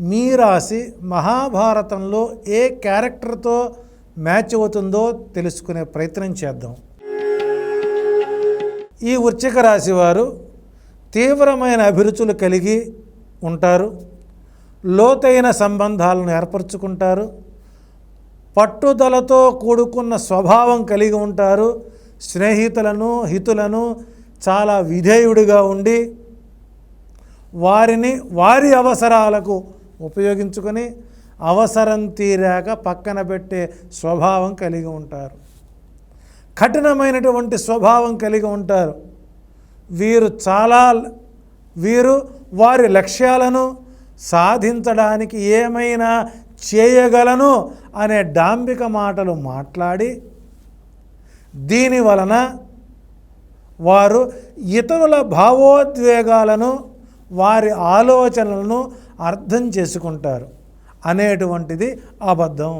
మీ రాశి మహాభారతంలో ఏ క్యారెక్టర్తో మ్యాచ్ అవుతుందో తెలుసుకునే ప్రయత్నం చేద్దాం. ఈ వృశ్చిక రాశి వారు తీవ్రమైన అభిరుచులు కలిగి ఉంటారు. లోతైన సంబంధాలను ఏర్పరచుకుంటారు. పట్టుదలతో కూడుకున్న స్వభావం కలిగి ఉంటారు. స్నేహితులను హితులను చాలా విధేయుడిగా ఉండి వారిని వారి అవసరాలకు ఉపయోగించుకొని అవసరం తీరాక పక్కన పెట్టే స్వభావం కలిగి ఉంటారు. కఠినమైనటువంటి స్వభావం కలిగి ఉంటారు. వీరు చాలా వీరు వారి లక్ష్యాలను సాధించడానికి ఏమైనా చేయగలను అనే డాంబిక మాటలు మాట్లాడి దీని వలన వారు ఇతరుల భావోద్వేగాలను వారి ఆలోచనలను అర్థం చేసుకుంటారు అనేటువంటిది అబద్ధం.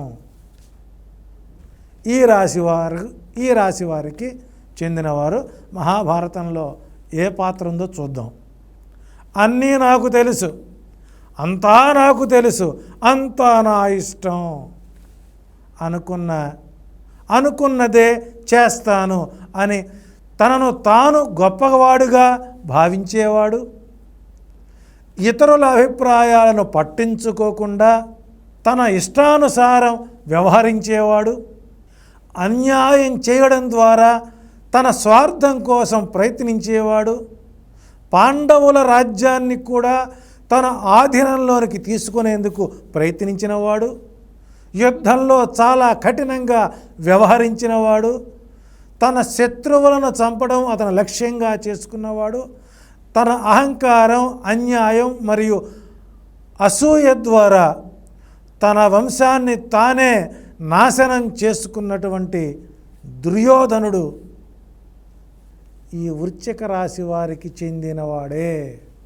ఈ రాశి వారు ఈ రాశి వారికి చెందినవారు మహాభారతంలో ఏ పాత్ర ఉందో చూద్దాం. అన్నీ నాకు తెలుసు అంతా నాకు తెలుసు అంతా నా ఇష్టం అనుకున్న అనుకున్నదే చేస్తాను అని తనను తాను గొప్పవాడుగా భావించేవాడు ఇతరుల అభిప్రాయాలను పట్టించుకోకుండా తన ఇష్టానుసారం వ్యవహరించేవాడు. అన్యాయం చేయడం ద్వారా తన స్వార్థం కోసం ప్రయత్నించేవాడు. పాండవుల రాజ్యాన్ని కూడా తన ఆధీనంలోనికి తీసుకునేందుకు ప్రయత్నించినవాడు. యుద్ధంలో చాలా కఠినంగా వ్యవహరించినవాడు. తన శత్రువులను చంపడం అతను లక్ష్యంగా చేసుకున్నవాడు. తన అహంకారం అన్యాయం మరియు అసూయ ద్వారా తన వంశాన్ని తానే నాశనం చేసుకున్నటువంటి దుర్యోధనుడు ఈ వృశ్చిక రాశి వారికి చెందినవాడే.